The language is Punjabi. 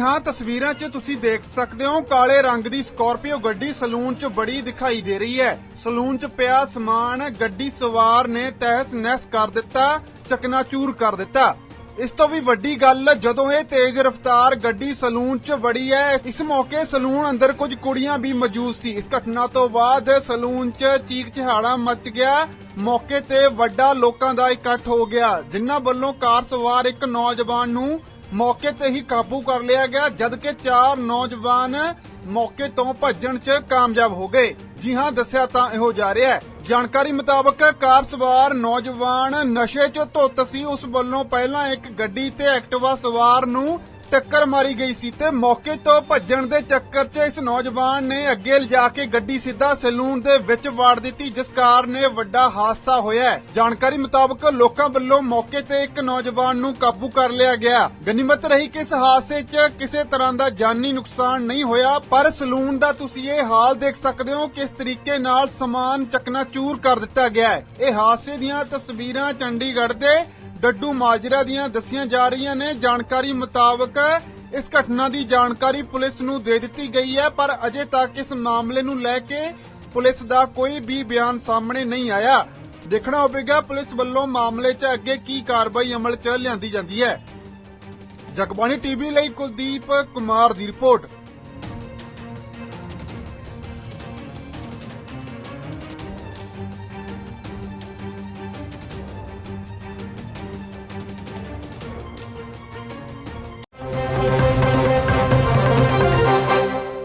ਹਾਂ, ਤਸਵੀਰਾਂ 'ਚ ਤੁਸੀਂ ਦੇਖ ਸਕਦੇ ਹੋ, ਕਾਲੇ ਰੰਗ ਦੀ ਸਕਾਰਪੀਓ ਗੱਡੀ ਸਲੂਨ 'ਚ ਬੜੀ ਦਿਖਾਈ ਦੇ ਰਹੀ ਹੈ। ਸਲੂਨ 'ਚ ਪਿਆ ਸਮਾਨ, ਗੱਡੀ ਸਵਾਰ ਨੇ ਤਹਿਸ ਨਹਿਸ ਕਰ ਦਿੱਤਾ, ਚਕਨਾਚੂਰ ਕਰ ਦਿੱਤਾ। ਇਸ ਤੋਂ ਵੀ ਵੱਡੀ ਗੱਲ, ਜਦੋਂ ਇਹ ਤੇਜ਼ ਰਫ਼ਤਾਰ ਗੱਡੀ ਸਲੂਨ 'ਚ ਵੜੀ ਹੈ, ਇਸ ਮੌਕੇ ਸਲੂਨ ਅੰਦਰ ਕੁਝ ਕੁੜੀਆਂ ਵੀ ਮੌਜੂਦ ਸੀ। ਇਸ ਘਟਨਾ ਤੋਂ ਬਾਅਦ ਸਲੂਨ 'ਚ ਚੀਕ ਚਿਹਾੜਾ ਮਚ ਗਿਆ। ਮੌਕੇ ਤੇ ਵੱਡਾ ਲੋਕਾਂ ਦਾ ਇਕੱਠ ਹੋ ਗਿਆ, ਜਿਨ੍ਹਾਂ ਵੱਲੋਂ ਕਾਰ ਸਵਾਰ ਇੱਕ ਨੌਜਵਾਨ ਨੂੰ ਮੌਕੇ ਤੇ ਹੀ ਕਾਬੂ ਕਰ ਲਿਆ ਗਿਆ, ਜਦਕਿ ਚਾਰ ਨੌਜਵਾਨ ਮੌਕੇ ਤੋਂ ਭੱਜਣ 'ਚ ਕਾਮਯਾਬ ਹੋ ਗਏ। ਜੀ ਹਾਂ, ਦੱਸਿਆ ਤਾਂ ਇਹੋ ਜਾ ਰਿਹਾ ਹੈ। ਜਾਣਕਾਰੀ ਮੁਤਾਬਕ ਕਾਰ ਸਵਾਰ ਨੌਜਵਾਨ ਨਸ਼ੇ 'ਚ ਧੁੱਤ ਸੀ। ਉਸ ਵੱਲੋਂ ਪਹਿਲਾਂ ਇੱਕ ਗੱਡੀ ਤੇ ਐਕਟਿਵਾ ਸਵਾਰ ਨੂੰ ਟੱਕਰ ਮਾਰੀ ਗਈ ਸੀ ਤੇ ਮੌਕੇ ਤੋਂ ਭੱਜਣ ਦੇ ਚੱਕਰ 'ਚ ਇਸ ਨੌਜਵਾਨ ਨੇ ਅੱਗੇ ਲਿਜਾ ਕੇ ਗੱਡੀ ਸਿੱਧਾ ਸੈਲੂਨ ਦੇ ਵਿੱਚ ਵਾੜ ਦਿੱਤੀ, ਜਿਸ ਕਾਰਨ ਇਹ ਵੱਡਾ ਹਾਦਸਾ ਹੋਇਆ ਜਾਣਕਾਰੀ ਮੁਤਾਬਕ ਲੋਕਾਂ ਵੱਲੋਂ ਮੌਕੇ ਤੇ ਇੱਕ ਨੌਜਵਾਨ ਨੂੰ ਕਾਬੂ ਕਰ ਲਿਆ ਗਿਆ। ਗਨੀਮਤ ਰਹੀ ਕਿ ਇਸ ਹਾਦਸੇ 'ਚ ਕਿਸੇ ਤਰ੍ਹਾਂ ਦਾ ਜਾਨੀ ਨੁਕਸਾਨ ਨਹੀਂ ਹੋਇਆ, ਪਰ ਸੈਲੂਨ ਦਾ ਤੁਸੀਂ ਇਹ ਹਾਲ ਦੇਖ ਸਕਦੇ ਹੋ ਕਿਸ ਤਰੀਕੇ ਨਾਲ ਸਮਾਨ ਚਕਨਾਚੂਰ ਕਰ ਦਿੱਤਾ ਗਿਆ ਹੈ। ਇਹ ਹਾਦਸੇ ਦੀਆਂ ਤਸਵੀਰਾਂ ਚੰਡੀਗੜ੍ਹ ਦੇ ਡੱਡੂ ਮਾਜਰਾ ਦੀਆਂ ਦੱਸੀਆਂ ਜਾ ਰਹੀਆਂ ਨੇ। ਜਾਣਕਾਰੀ ਮੁਤਾਬਕ ਇਸ ਘਟਨਾ ਦੀ ਜਾਣਕਾਰੀ ਪੁਲਿਸ ਨੂੰ ਦੇ ਦਿੱਤੀ ਗਈ ਹੈ, ਪਰ ਅਜੇ ਤੱਕ ਇਸ ਮਾਮਲੇ ਨੂੰ ਲੈ ਕੇ ਪੁਲਿਸ ਦਾ ਕੋਈ ਵੀ ਬਿਆਨ ਸਾਹਮਣੇ ਨਹੀਂ ਆਇਆ। ਦੇਖਣਾ ਹੋਵੇਗਾ ਪੁਲਿਸ ਵੱਲੋਂ ਮਾਮਲੇ 'ਚ ਅੱਗੇ ਕੀ ਕਾਰਵਾਈ ਅਮਲ 'ਚ ਲਿਆਂਦੀ ਜਾਂਦੀ ਹੈ। ਜਗਬਾਣੀ ਟੀਵੀ ਲਈ ਕੁਲਦੀਪ ਕੁਮਾਰ ਦੀ ਰਿਪੋਰਟ।